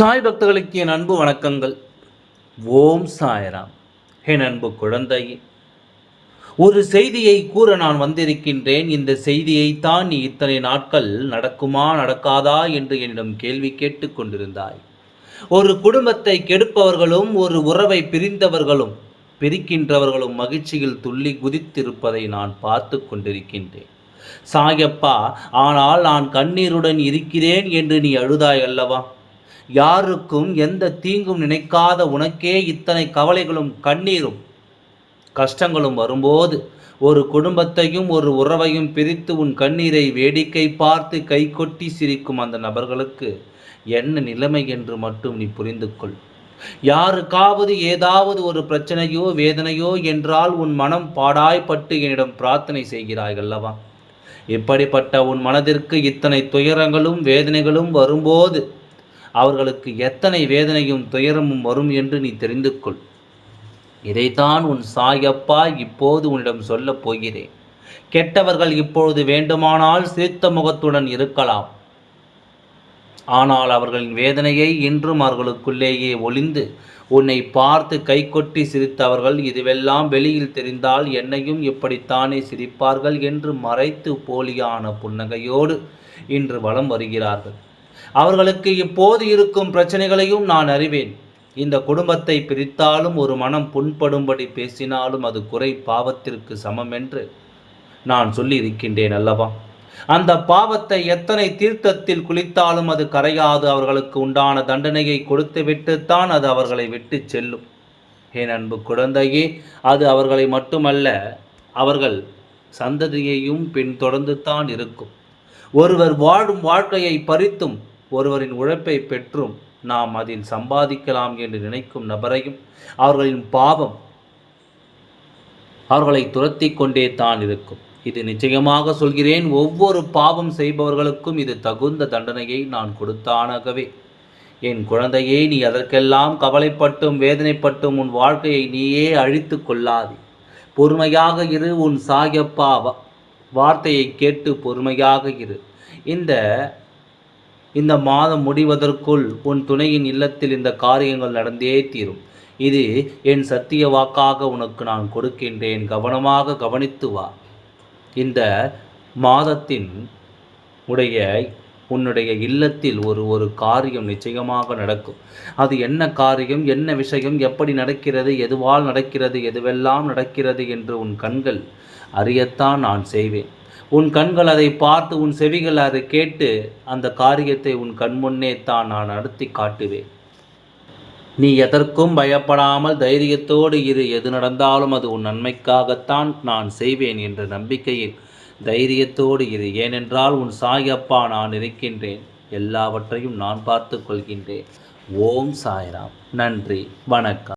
சாய் பக்தர்களுக்கு என் அன்பு வணக்கங்கள். ஓம் சாயராம். என் அன்பு குழந்தையே ஒரு செய்தியை கூற நான் வந்திருக்கின்றேன். இந்த செய்தியைத்தான் நீ இத்தனை நாட்கள் நடக்குமா நடக்காதா என்று என்னிடம் கேள்வி கேட்டுக்கொண்டிருந்தாய் ஒரு குடும்பத்தை கெடுப்பவர்களும் ஒரு உறவை பிரிந்தவர்களும் பிரிக்கின்றவர்களும் மகிழ்ச்சியில் துள்ளி குதித்திருப்பதை நான் பார்த்து கொண்டிருக்கின்றேன். சாயப்பா ஆனால் நான் கண்ணீருடன் இருக்கிறேன் என்று நீ அழுதாய் அல்லவா? யாருக்கும் எந்த தீங்கும் நினைக்காத உனக்கே இத்தனை கவலைகளும் கண்ணீரும் கஷ்டங்களும் வரும்போது ஒரு குடும்பத்தையும் ஒரு உறவையும் பிரித்து உன் கண்ணீரை வேடிக்கை பார்த்து கை கொட்டி சிரிக்கும் அந்த நபர்களுக்கு என்ன நிலைமை என்று மட்டும் நீ புரிந்து கொள் யாருக்காவது ஏதாவது ஒரு பிரச்சனையோ வேதனையோ என்றால் உன் மனம் பாடாய்பட்டு என்னிடம் பிரார்த்தனை செய்கிறாய் அல்லவா? இப்படிப்பட்ட உன் மனதிற்கு இத்தனை துயரங்களும் வேதனைகளும் வரும்போது அவர்களுக்கு எத்தனை வேதனையும் துயரமும் வரும் என்று நீ தெரிந்து கொள் இதைத்தான் உன் சாயப்பா இப்போது உன்னிடம் சொல்லப் போகிறேன். கெட்டவர்கள் இப்பொழுது வேண்டுமானால் சிரித்த முகத்துடன் இருக்கலாம். ஆனால் அவர்களின் வேதனையை இன்றும் அவர்களுக்குள்ளேயே ஒளிந்து உன்னை பார்த்து கைகொட்டி சிரித்தவர்கள் இதுவெல்லாம் வெளியில் தெரிந்தால் என்னையும் இப்படித்தானே சிரிப்பார்கள் என்று மறைத்து போலியான புன்னகையோடு இன்று வலம் வருகிறார்கள். அவர்களுக்கு இப்போது இருக்கும் பிரச்சனைகளையும் நான் அறிவேன். இந்த குடும்பத்தை பிரித்தாலும் ஒரு மனம் புண்படும்படி பேசினாலும் அது குறை பாவத்திற்கு சமம் என்று நான் சொல்லி இருக்கின்றேன் அல்லவா? அந்த பாவத்தை எத்தனை தீர்த்தத்தில் குளித்தாலும் அது கரையாது. அவர்களுக்கு உண்டான தண்டனையை கொடுத்து விட்டுத்தான் அது அவர்களை விட்டு செல்லும். என் அன்பு குழந்தையே அது அவர்களை மட்டுமல்ல அவர்கள் சந்ததியையும் பின்தொடர்ந்து தான் இருக்கும். ஒருவர் வாழும் வாழ்க்கையை பறித்தும் ஒருவரின் உழைப்பை பெற்றும் நாம் அதில் சம்பாதிக்கலாம் என்று நினைக்கும் நபரையும் அவர்களின் பாவம் அவர்களை துரத்தி கொண்டே தான் இருக்கும். இது நிச்சயமாக சொல்கிறேன் ஒவ்வொரு பாவம் செய்பவர்களுக்கும் இது தகுந்த தண்டனையை நான் கொடுத்தானாகவே. என் குழந்தையே நீ அதற்கெல்லாம் கவலைப்பட்டும் வேதனைப்பட்டும் உன் வாழ்க்கையை நீயே அழித்து கொள்ளாதே. பொறுமையாக இரு உன் சாயப்பா வார்த்தையை கேட்டு பொறுமையாக இரு. இந்த இந்த மாதம் முடிவதற்குள் உன் துணையின் இல்லத்தில் இந்த காரியங்கள் நடந்தே தீரும். இது என் சத்திய வாக்காக உனக்கு நான் கொடுக்கின்றேன். கவனமாக கவனித்து வா. இந்த மாதத்தின் உடைய உன்னுடைய இல்லத்தில் ஒரு ஒரு காரியம் நிச்சயமாக நடக்கும். அது என்ன காரியம் என்ன விஷயம் எப்படி நடக்கிறது எதுவால் நடக்கிறது எதுவெல்லாம் நடக்கிறது என்று உன் கண்கள் அறியத்தான் நான் செய்வேன். உன் கண்கள் அதை பார்த்து உன் செவிகள் அதை கேட்டு அந்த காரியத்தை உன் கண்முன்னே தான் நான் நடத்தி காட்டுவேன். நீ எதற்கும் பயப்படாமல் தைரியத்தோடு இரு. எது நடந்தாலும் அது உன் நன்மைக்காகத்தான் நான் செய்வேன் என்ற நம்பிக்கையில் தைரியத்தோடு இரு. ஏனென்றால் உன் சாயப்பா நான் இருக்கின்றேன். எல்லாவற்றையும் நான் பார்த்து கொள்கின்றேன். ஓம் சாய்ராம். நன்றி. வணக்கம்.